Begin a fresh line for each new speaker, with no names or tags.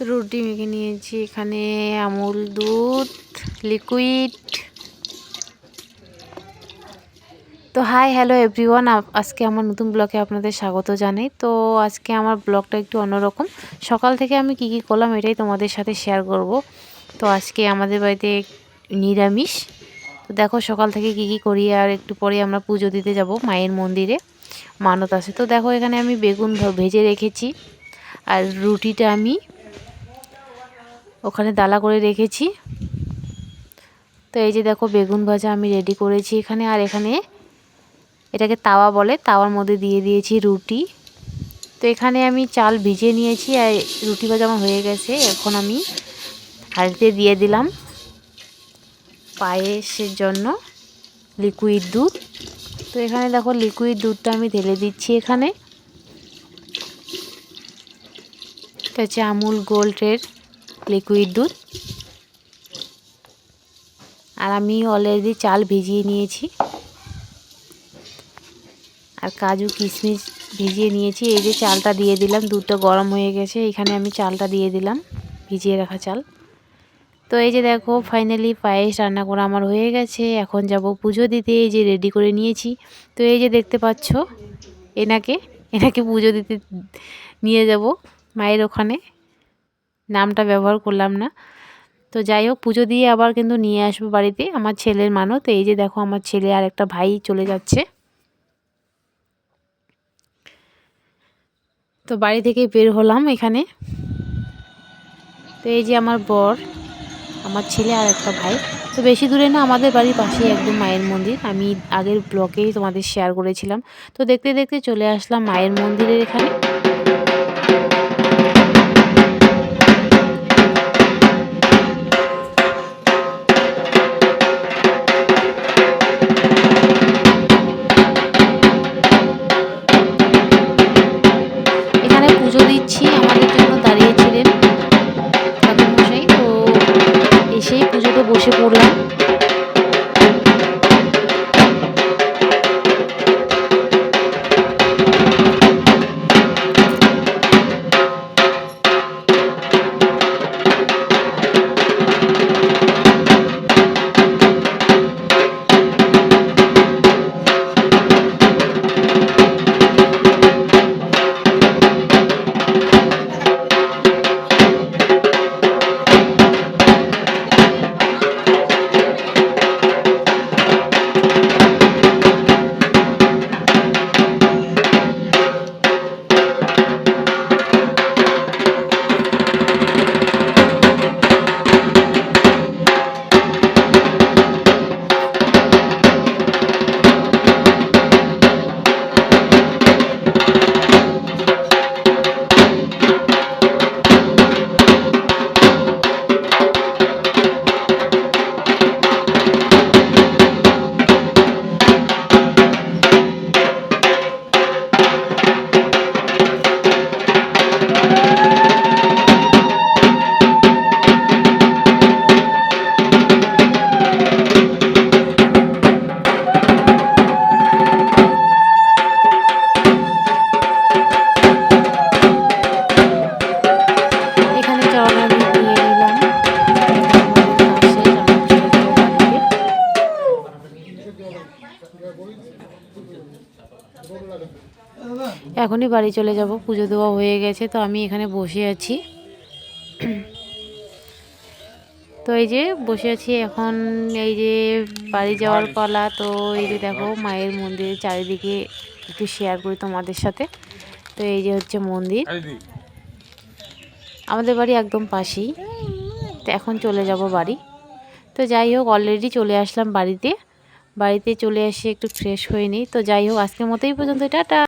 তো রুটি মেখে নিয়েছি। এখানে আমুল দুধ লিকুইড তো হাই হ্যালো এভরিওয়ান আজকে আমার নতুন ব্লগে আপনাদের স্বাগত জানাই। তো আজকে আমার ব্লগটা একটু অন্যরকম। সকাল থেকে আমি কি কি করলাম এটাই তোমাদের সাথে শেয়ার করব। তো আজকে আমাদের বাড়িতে নিরামিষ। তো দেখো সকাল থেকে কি কি করি আর একটু পরে আমরা পুজো দিতে যাব মায়ের মন্দিরে। মানত আছে। তো দেখো এখানে আমি বেগুন ভেজে রেখেছি। আর রুটিটা আমি ওখানে দালা করে রেখেছি। তো এই যে দেখো বেগুন ভাজা আমি রেডি করেছি এখানে। আর এখানে এটাকে তাওয়া বলে, তাওয়ার মধ্যে দিয়ে দিয়েছি রুটি। তো এখানে আমি চাল ভিজিয়ে নিয়েছি আর রুটি ভাজা আমার হয়ে গেছে। এখন আমি হাঁড়িতে দিয়ে দিলাম পায়েসের জন্য লিকুইড দুধ। তো এখানে দেখো লিকুইড দুধটা আমি ঢেলে দিচ্ছি এখানে। এটা হচ্ছে আমুল গোল্ডের লিকুইড দুধ। আর আমি অলরেডি চাল ভিজিয়ে নিয়েছি। আর কাজু, কিশমিশ ভিজিয়ে নিয়েছি। এই যে চালটা দিয়ে দিলাম, দুধটা গরম হয়ে গেছে। এখানে আমি চালটা দিয়ে দিলাম, ভিজিয়ে রাখা চাল। তো এই যে দেখো ফাইনালি পায়েস রান্না করা আমার হয়ে গেছে। এখন যাব পুজো দিতে, এই যে রেডি করে নিয়েছি। তো এই যে দেখতে পাচ্ছ, এনাকে এনাকে পুজো দিতে নিয়ে যাব মায়ের ওখানে। নামটা ব্যবহার করলাম না। তো যাই হোক, পুজো দিয়ে আবার কিন্তু নিয়ে আসব বাড়িতে আমার ছেলের মানো তো এই যে দেখো আমার ছেলে আর একটা ভাই চলে যাচ্ছে। তো বাড়ি থেকে বের হলাম এখানে। তো এই যে আমার বর, আমার ছেলে আর একটা ভাই। তো বেশি দূরে না, আমাদের বাড়ির পাশেই একদম মায়ের মন্দির। আমি আগের ব্লকেই তোমাদের শেয়ার করেছিলাম। তো দেখতে দেখতে চলে আসলাম মায়ের মন্দিরের এখানে। বসে পড়লাম। এখনই বাড়ি চলে যাব, পুজো দেওয়া হয়ে গেছে, তো আমি এখানে বসে আছি। তো এই যে বসে আছি এখন, এই যে বাড়ি যাওয়ার পালা, তো এই যে দেখো মায়ের মন্দিরের চারিদিকে একটু শেয়ার করি তোমাদের সাথে। তো এই যে হচ্ছে মন্দির। আমাদের বাড়ি একদম পাশেই, তো এখন চলে যাব বাড়ি। তো যাই হোক অলরেডি চলে আসলাম বাড়িতে। বাড়িতে চলে এসে একটু ফ্রেশ হয়ে নিই। তো যাই হোক আজকের মতোই পর্যন্ত টাটা।